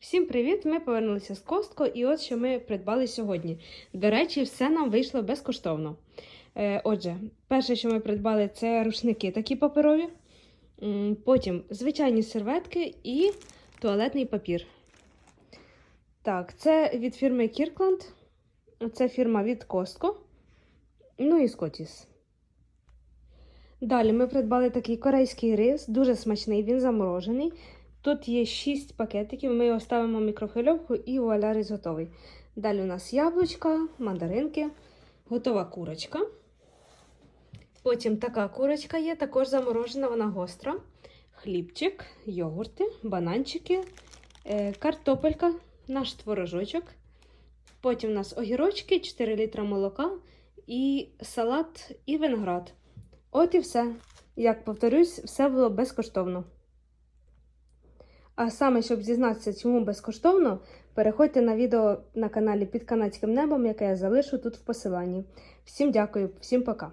Всім привіт! Ми повернулися з Костко, і от що ми придбали сьогодні. До речі, все нам вийшло безкоштовно. Е, отже, перше, що ми придбали, це рушники такі паперові. Потім звичайні серветки і туалетний папір. Так, це від фірми Kirkland. Це фірма від Костко. Ну і Scotties. Далі ми придбали такий корейський рис, дуже смачний, він заморожений. Тут є 6 пакетиків, ми його ставимо в мікрохвильовку і вуаля рис готовий. Далі у нас яблучка, мандаринки, готова курочка. Потім така курочка є, також заморожена, вона гостра. Хлібчик, йогурти, бананчики, е, картопелька, наш творожочок. Потім у нас огірочки, 4 літра молока і салат і виноград. От і все. Як повторюсь, все було безкоштовно. А саме, щоб дізнатися, чому безкоштовно, переходьте на відео на каналі під канадським небом, яке я залишу тут в посиланні. Всім дякую, всім пока!